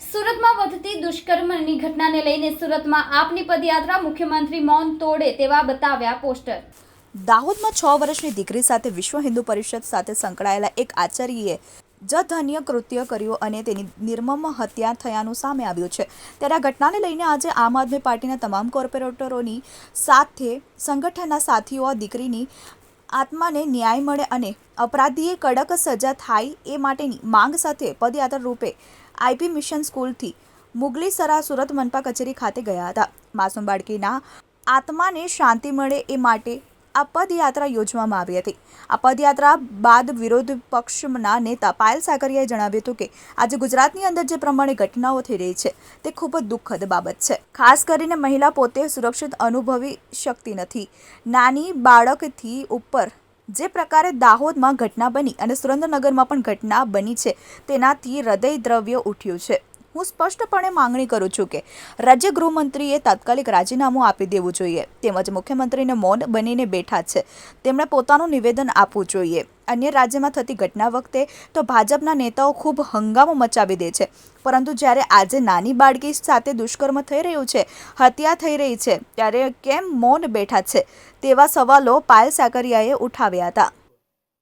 સુરતમાં વધતી દુષ્કર્મની ઘટનાને લઈને સુરતમાં આપની પદયાત્રા મુખ્યમંત્રી મૌન તોડે તેવા બતાવ્યા પોસ્ટર. દાહોદમાં છ વર્ષની દીકરી સાથે વિશ્વ હિન્દુ પરિષદ સાથે સંકળાયેલા એક આચાર્યએ જધન્ય કૃત્ય કર્યું અને તેની નિર્મમ હત્યા થયાનું સામે આવ્યું છે. ત્યારે આ ઘટનાને લઈને આજે આમ આદમી પાર્ટીના તમામ કોર્પોરેટરોની સાથે સંગઠનના સાથીઓ દીકરીની આત્માને ન્યાય મળે અને અપરાધીએ કડક સજા થાય એ માટેની માંગ સાથે પદયાત્રા રૂપે આઈપી મિશન સ્કૂલથી મુગલીસરા સુરત મનપા કચેરી ખાતે ગયા હતા. માસૂમ બાળકીના આત્માને શાંતિ મળે એ માટે આ પદયાત્રા યોજવામાં આવી હતી. આ પદયાત્રા બાદ વિરોધ પક્ષના નેતા પાયલ સાકરિયાએ જણાવ્યું હતું કે, આજે ગુજરાતની અંદર જે પ્રમાણે ઘટનાઓ થઈ રહી છે, તે ખૂબ જ દુઃખદ બાબત છે. ખાસ કરીને મહિલા પોતે સુરક્ષિત અનુભવી શકતી નથી. નાની બાળકથી ઉપર જે પ્રકારે દાહોદમાં ઘટના બની અને સુરેન્દ્રનગરમાં પણ ઘટના બની છે, તેનાથી હૃદય દ્રવ્ય ઉઠ્યું છે. હું સ્પષ્ટપણે માંગણી કરું છું કે રાજ્ય ગૃહમંત્રીએ તાત્કાલિક રાજીનામું આપી દેવું જોઈએ. તેમજ મુખ્યમંત્રીને મૌન બનીને બેઠા છે. તેમણે પોતાનું નિવેદન આપવું જોઈએ. અન્ય રાજ્યમાં થતી ઘટના વખતે તો ભાજપના નેતાઓ ખૂબ હંગામો મચાવી દે છે. પરંતુ જ્યારે આજે નાની બાળકી સાથે દુષ્કર્મ થઈ રહ્યું છે, હત્યા થઈ રહી છે, ત્યારે કેમ મૌન બેઠા છે? તેવા સવાલો પાયલ સાકરિયાએ ઉઠાવ્યા હતા.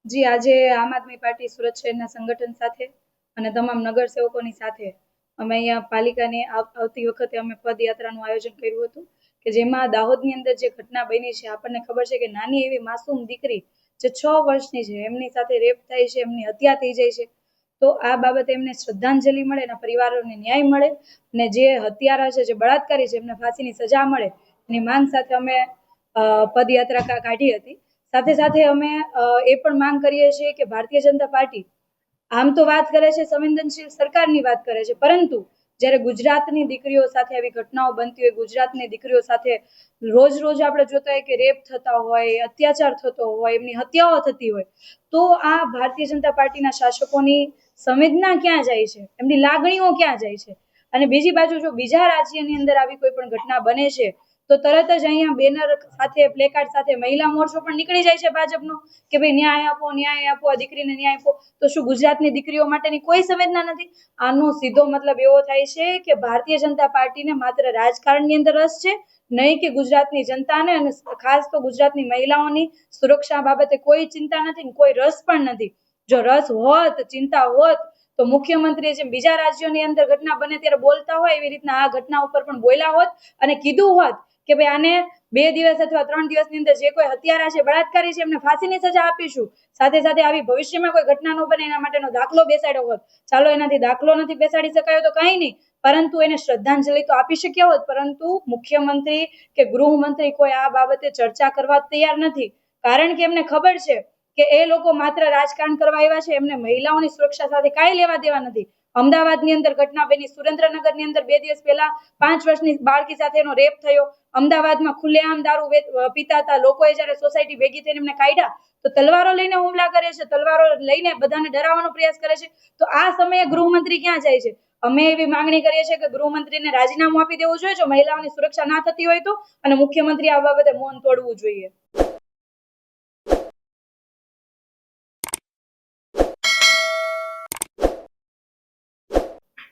જી, આજે આમ આદમી પાર્ટી સુરત શહેરના સંગઠન સાથે અને તમામ નગરસેવકોની સાથે અમે અહીંયા પાલિકાને આવતી વખતે અમે પદયાત્રાનું આયોજન કર્યું હતું કે જેમાં દાહોદની અંદર જે ઘટના બની છે, આપણને ખબર છે કે નાની એવી માસૂમ દીકરી જે છ વર્ષની છે, એમની સાથે રેપ થાય છે, એમની હત્યા થઈ જાય છે, તો આ બાબતે એમને શ્રદ્ધાંજલિ મળે એના પરિવારોને ન્યાય મળે અને જે હત્યારા છે, જે બળાત્કારી છે, એમને ફાંસીની સજા મળે, એની માંગ સાથે અમે પદયાત્રા કાઢી હતી. સાથે સાથે અમે એ પણ માંગ કરીએ છીએ કે ભારતીય જનતા પાર્ટી આમ તો વાત કરે છે, સંવેદનશીલ સરકારની વાત કરે છે, પરંતુ જ્યારે ગુજરાતની દીકરીઓ સાથે આવી ઘટનાઓ બનતી હોય, ગુજરાતની દીકરીઓ સાથે રોજ રોજ આપણે જોતા હોય કે રેપ થતા હોય, અત્યાચાર થતો હોય, એમની હત્યાઓ થતી હોય, તો આ ભારતીય જનતા પાર્ટીના શાસકોની સંવેદના ક્યાં જાય છે? એમની લાગણીઓ ક્યાં જાય છે? અને બીજી બાજુ જો બીજા રાજ્યની અંદર આવી કોઈ પણ ઘટના બને છે તો તરત જ અહીંયા બેનર સાથે, પ્લેકાર્ડ સાથે મહિલા મોરચો પણ નીકળી જાય છે ભાજપનો કે ભાઈ ન્યાય આપો ન્યાય આપો, આ દીકરીને ન્યાય આપો. તો શું ગુજરાતની દીકરીઓ માટેની કોઈ સંવેદના નથી? આનો સીધો મતલબ એવો થાય છે કે ભારતીય જનતા પાર્ટીને માત્ર રાજકારણની અંદર રસ છે, નહીં કે ગુજરાતની જનતાને અને ખાસ તો ગુજરાતની મહિલાઓની સુરક્ષા બાબતે કોઈ ચિંતા નથી કોઈ રસ પણ નથી. જો રસ હોત, ચિંતા હોત, તો મુખ્યમંત્રી જેમ બીજા રાજ્યોની અંદર ઘટના બને ત્યારે બોલતા હોય એવી રીતના આ ઘટના ઉપર પણ બોલ્યા હોત અને કીધું હોત કે ભાઈ આને બે દિવસ અથવા ત્રણ દિવસની અંદર જે કોઈ હત્યારા છે, બળાત્કારી છે, એમને ફાંસીની સજા આપીશું. સાથે સાથે આવી ભવિષ્યમાં કોઈ ઘટના ન બને એના માટેનો દાખલો બેસાડ્યો હોત. ચાલો એનાથી દાખલો નથી બેસાડી શકાયો તો કંઈ નહીં. પરંતુ એને શ્રદ્ધાંજલિ તો આપી શક્યા હોત. પરંતુ મુખ્યમંત્રી કે ગૃહમંત્રી કોઈ આ બાબતે ચર્ચા કરવા તૈયાર નથી. કારણ કે એમને ખબર છે કે એ લોકો માત્ર રાજકારણ કરવા આવ્યા છે, એમને મહિલાઓની સુરક્ષા સાથે કાંઈ લેવા દેવા નથી. અમદાવાદની અંદર ઘટના બની, સુરેન્દ્રનગરની અંદર બે દિવસ પહેલા પાંચ વર્ષની બાળકી સાથેનો રેપ થયો. અમદાવાદમાં ખુલ્લેઆમ દારૂ પીતા હતા. લોકોએ જ્યારે સોસાયટી ભેગી થઈને એમને કાઢ્યા, તો તલવારો લઈને હુમલા કરે છે, તલવારો લઈને બધાને ડરાવવાનો પ્રયાસ કરે છે. તો આ સમયે ગૃહમંત્રી ક્યાં જાય છે? અમે એવી માંગણી કરીએ છીએ કે ગૃહમંત્રીને રાજીનામું આપી દેવું જોઈએ. જો મહિલાઓની સુરક્ષા ના થતી હોય તો, અને મુખ્યમંત્રી આ બાબતે મૌન તોડવું જોઈએ.